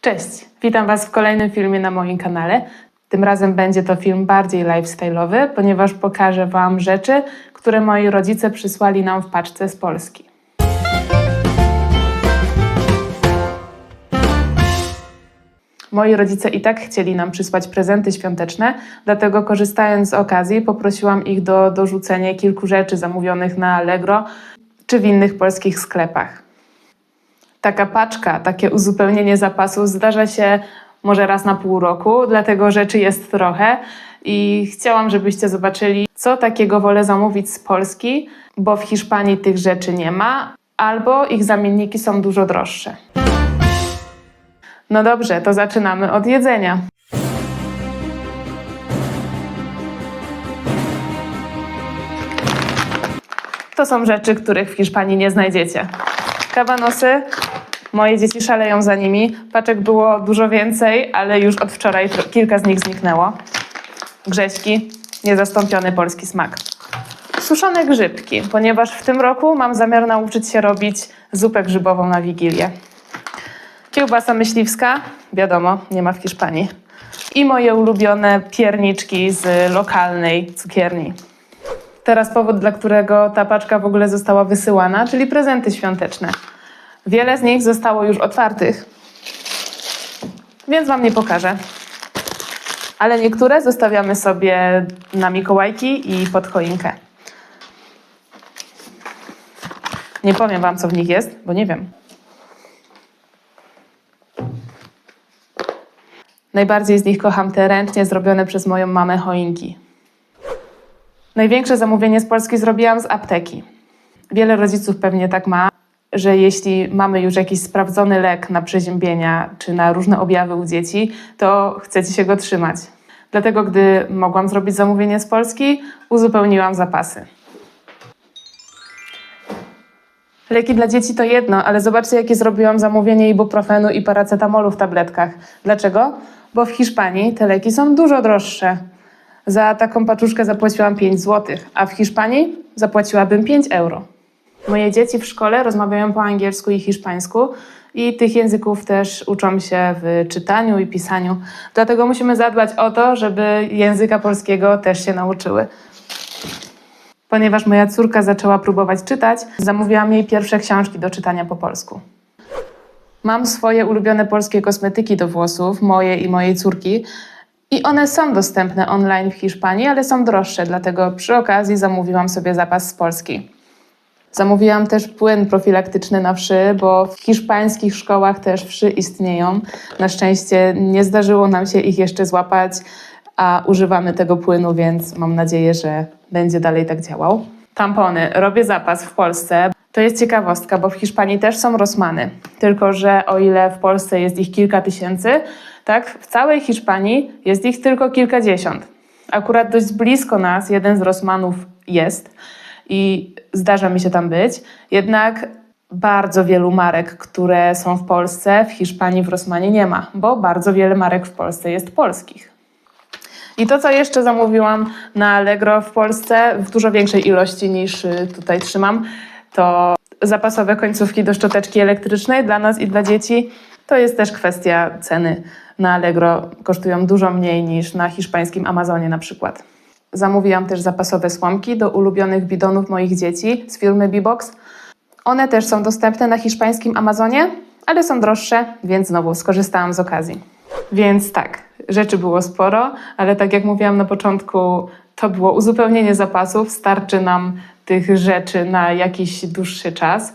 Cześć, witam Was w kolejnym filmie na moim kanale. Tym razem będzie to film bardziej lifestyle'owy, ponieważ pokażę Wam rzeczy, które moi rodzice przysłali nam w paczce z Polski. Moi rodzice i tak chcieli nam przysłać prezenty świąteczne, dlatego korzystając z okazji poprosiłam ich do dorzucenia kilku rzeczy zamówionych na Allegro czy w innych polskich sklepach. Taka paczka, takie uzupełnienie zapasów zdarza się może raz na pół roku, dlatego rzeczy jest trochę i chciałam, żebyście zobaczyli, co takiego wolę zamówić z Polski, bo w Hiszpanii tych rzeczy nie ma, albo ich zamienniki są dużo droższe. No dobrze, to zaczynamy od jedzenia. To są rzeczy, których w Hiszpanii nie znajdziecie. Kabanosy, moje dzieci szaleją za nimi. Paczek było dużo więcej, ale już od wczoraj kilka z nich zniknęło. Grześki, niezastąpiony polski smak. Suszone grzybki, ponieważ w tym roku mam zamiar nauczyć się robić zupę grzybową na Wigilię. Kiełbasa myśliwska, wiadomo, nie ma w Hiszpanii. I moje ulubione pierniczki z lokalnej cukierni. Teraz powód, dla którego ta paczka w ogóle została wysyłana, czyli prezenty świąteczne. Wiele z nich zostało już otwartych, więc Wam nie pokażę. Ale niektóre zostawiamy sobie na Mikołajki i pod choinkę. Nie powiem Wam, co w nich jest, bo nie wiem. Najbardziej z nich kocham te ręcznie zrobione przez moją mamę choinki. Największe zamówienie z Polski zrobiłam z apteki. Wiele rodziców pewnie tak ma, że jeśli mamy już jakiś sprawdzony lek na przeziębienia czy na różne objawy u dzieci, to chcecie się go trzymać. Dlatego, gdy mogłam zrobić zamówienie z Polski, uzupełniłam zapasy. Leki dla dzieci to jedno, ale zobaczcie, jakie zrobiłam zamówienie ibuprofenu i paracetamolu w tabletkach. Dlaczego? Bo w Hiszpanii te leki są dużo droższe. Za taką paczuszkę zapłaciłam 5 zł, a w Hiszpanii zapłaciłabym 5 euro. Moje dzieci w szkole rozmawiają po angielsku i hiszpańsku i tych języków też uczą się w czytaniu i pisaniu. Dlatego musimy zadbać o to, żeby języka polskiego też się nauczyły. Ponieważ moja córka zaczęła próbować czytać, zamówiłam jej pierwsze książki do czytania po polsku. Mam swoje ulubione polskie kosmetyki do włosów, moje i mojej córki. I one są dostępne online w Hiszpanii, ale są droższe, dlatego przy okazji zamówiłam sobie zapas z Polski. Zamówiłam też płyn profilaktyczny na wszy, bo w hiszpańskich szkołach też wszy istnieją. Na szczęście nie zdarzyło nam się ich jeszcze złapać, a używamy tego płynu, więc mam nadzieję, że będzie dalej tak działał. Tampony. Robię zapas w Polsce. To jest ciekawostka, bo w Hiszpanii też są Rossmany. Tylko, że o ile w Polsce jest ich kilka tysięcy, tak w całej Hiszpanii jest ich tylko kilkadziesiąt. Akurat dość blisko nas jeden z Rossmanów jest i zdarza mi się tam być. Jednak bardzo wielu marek, które są w Polsce, w Hiszpanii w Rossmanie nie ma, bo bardzo wiele marek w Polsce jest polskich. I to, co jeszcze zamówiłam na Allegro w Polsce w dużo większej ilości niż y, tutaj trzymam, to zapasowe końcówki do szczoteczki elektrycznej dla nas i dla dzieci. To jest też kwestia ceny. Na Allegro kosztują dużo mniej niż na hiszpańskim Amazonie na przykład. Zamówiłam też zapasowe słomki do ulubionych bidonów moich dzieci z firmy Bebox. One też są dostępne na hiszpańskim Amazonie, ale są droższe, więc znowu skorzystałam z okazji. Więc tak, rzeczy było sporo, ale tak jak mówiłam na początku, to było uzupełnienie zapasów. Starczy nam tych rzeczy na jakiś dłuższy czas.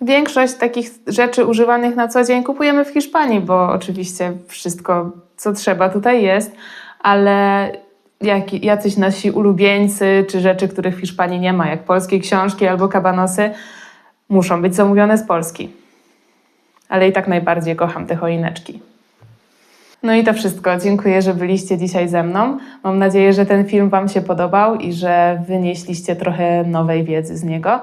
Większość takich rzeczy używanych na co dzień kupujemy w Hiszpanii, bo oczywiście wszystko, co trzeba, tutaj jest, ale jak, jacyś nasi ulubieńcy, czy rzeczy, których w Hiszpanii nie ma, jak polskie książki albo kabanosy, muszą być zamówione z Polski. Ale i tak najbardziej kocham te choineczki. No i to wszystko. Dziękuję, że byliście dzisiaj ze mną. Mam nadzieję, że ten film Wam się podobał i że wynieśliście trochę nowej wiedzy z niego.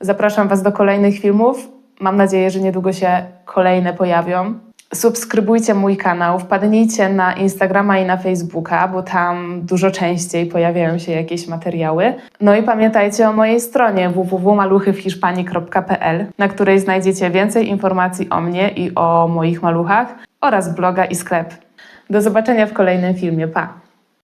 Zapraszam Was do kolejnych filmów. Mam nadzieję, że niedługo się kolejne pojawią. Subskrybujcie mój kanał, wpadnijcie na Instagrama i na Facebooka, bo tam dużo częściej pojawiają się jakieś materiały. No i pamiętajcie o mojej stronie www.maluchywhiszpanii.pl, na której znajdziecie więcej informacji o mnie i o moich maluchach. oraz bloga i sklep. Do zobaczenia w kolejnym filmie. Pa!